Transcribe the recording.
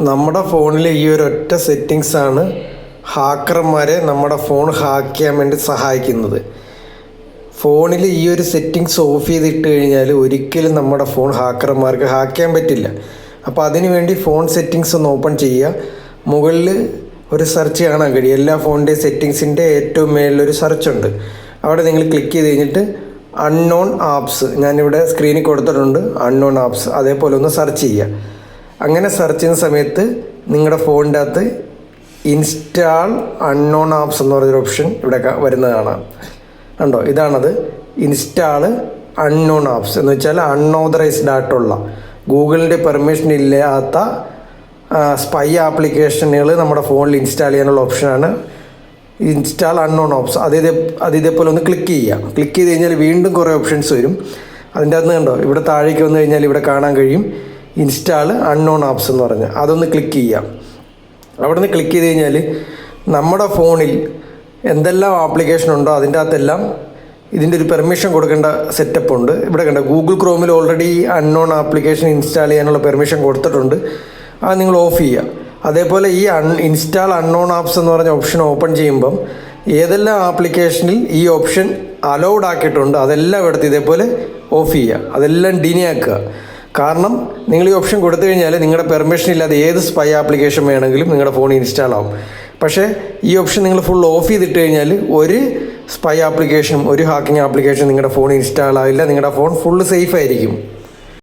നമ്മുടെ ഫോണിലെ ഈ ഒരു ഒറ്റ സെറ്റിങ്സ് ആണ് ഹാക്കർമാരെ നമ്മുടെ ഫോൺ ഹാക്ക് ചെയ്യാൻ വേണ്ടി സഹായിക്കുന്നത്. ഫോണിൽ ഈ ഒരു സെറ്റിങ്സ് ഓഫ് ചെയ്തിട്ട് കഴിഞ്ഞാൽ ഒരിക്കലും നമ്മുടെ ഫോൺ ഹാക്കർമാർക്ക് ഹാക്ക് ചെയ്യാൻ പറ്റില്ല. അപ്പോൾ അതിനുവേണ്ടി ഫോൺ സെറ്റിങ്സ് ഒന്ന് ഓപ്പൺ ചെയ്യുക. മുകളിൽ ഒരു സെർച്ച് കാണാൻ കഴിയും. എല്ലാ ഫോണിന്റെയും സെറ്റിങ്സിന്റെ ഏറ്റവും മേളിലൊരു സെർച്ച് ഉണ്ട്. അവിടെ നിങ്ങൾ ക്ലിക്ക് ചെയ്ത് കഴിഞ്ഞിട്ട് അൺനോൺ ആപ്സ് ഞാനിവിടെ സ്ക്രീനിൽ കൊടുത്തിട്ടുണ്ട്. അൺനോൺ ആപ്സ് അതേപോലെ ഒന്ന് സെർച്ച് ചെയ്യുക. അങ്ങനെ സെർച്ച് ചെയ്യുന്ന സമയത്ത് നിങ്ങളുടെ ഫോണിന്റെ അകത്ത് ഇൻസ്റ്റാൾ അൺനോൺ ആപ്സ് എന്ന് പറഞ്ഞൊരു ഓപ്ഷൻ ഇവിടെ വരുന്നത് കാണാം. കണ്ടോ? ഇതാണത്. ഇൻസ്റ്റാൾ അൺനോൺ ആപ്സ് എന്ന് വെച്ചാൽ അൺഓതറൈസ്ഡ് ആയിട്ടുള്ള ഗൂഗിളിന്റെ പെർമിഷൻ ഇല്ലാത്ത സ്പൈ ആപ്ലിക്കേഷനുകൾ നമ്മുടെ ഫോണിൽ ഇൻസ്റ്റാൾ ചെയ്യാനുള്ള ഓപ്ഷനാണ് ഇൻസ്റ്റാൾ അൺനോൺ ഓപ്സ് അത് ഇതേ അത് ഇതേപോലെ ഒന്ന് ക്ലിക്ക് ചെയ്യുക. ക്ലിക്ക് ചെയ്ത് കഴിഞ്ഞാൽ വീണ്ടും കുറേ ഓപ്ഷൻസ് വരും. അതിന്റെ അകത്ത് കണ്ടോ? ഇവിടെ താഴേക്ക് വന്നു കഴിഞ്ഞാൽ ഇവിടെ കാണാൻ കഴിയും. ഇൻസ്റ്റാൾ അൺനോൺ ആപ്സ് എന്ന് പറഞ്ഞ്. അതൊന്ന് ക്ലിക്ക് ചെയ്യാം. അവിടെ നിന്ന് ക്ലിക്ക് ചെയ്ത് കഴിഞ്ഞാൽ നമ്മുടെ ഫോണിൽ എന്തെല്ലാം ആപ്ലിക്കേഷൻ ഉണ്ടോ അതിന്റെ അകത്തെല്ലാം ഇതിന്റെ ഒരു പെർമിഷൻ കൊടുക്കേണ്ട സെറ്റപ്പ് ഉണ്ട്. ഇവിടെ കണ്ട ഗൂഗിൾ ക്രോമിൽ ഓൾറെഡി അൺനോൺ ആപ്ലിക്കേഷൻ ഇൻസ്റ്റാൾ ചെയ്യാനുള്ള പെർമിഷൻ കൊടുത്തിട്ടുണ്ട്. അത് നിങ്ങൾ ഓഫ് ചെയ്യുക. അതേപോലെ ഈ അൺ ഇൻസ്റ്റാൾ അൺനോൺ ആപ്സ് എന്ന് പറഞ്ഞ ഓപ്ഷൻ ഓപ്പൺ ചെയ്യുമ്പം ഏതെല്ലാം ആപ്ലിക്കേഷനിൽ ഈ ഓപ്ഷൻ അലൗഡ് ആക്കിയിട്ടുണ്ട് അതെല്ലാം എടുത്ത് ഇതേപോലെ ഓഫ് ചെയ്യുക. അതെല്ലാം ഡിനി ആക്കുക കാരണം നിങ്ങൾ ഈ ഓപ്ഷൻ കൊടുത്തു കഴിഞ്ഞാൽ നിങ്ങളുടെ പെർമിഷൻ ഇല്ലാതെ ഏത് സ്പൈ ആപ്ലിക്കേഷൻ വേണമെങ്കിലും നിങ്ങളുടെ ഫോണിൽ ഇൻസ്റ്റാൾ ആവും. പക്ഷേ ഈ ഓപ്ഷൻ നിങ്ങൾ ഫുൾ ഓഫ് ചെയ്തിട്ട് കഴിഞ്ഞാൽ ഒരു സ്പൈ ആപ്ലിക്കേഷനും ഒരു ഹാക്കിംഗ് ആപ്ലിക്കേഷനും നിങ്ങളുടെ ഫോണിൽ ഇൻസ്റ്റാൾ ആവില്ല. നിങ്ങളുടെ ഫോൺ ഫുൾ സേഫ് ആയിരിക്കും.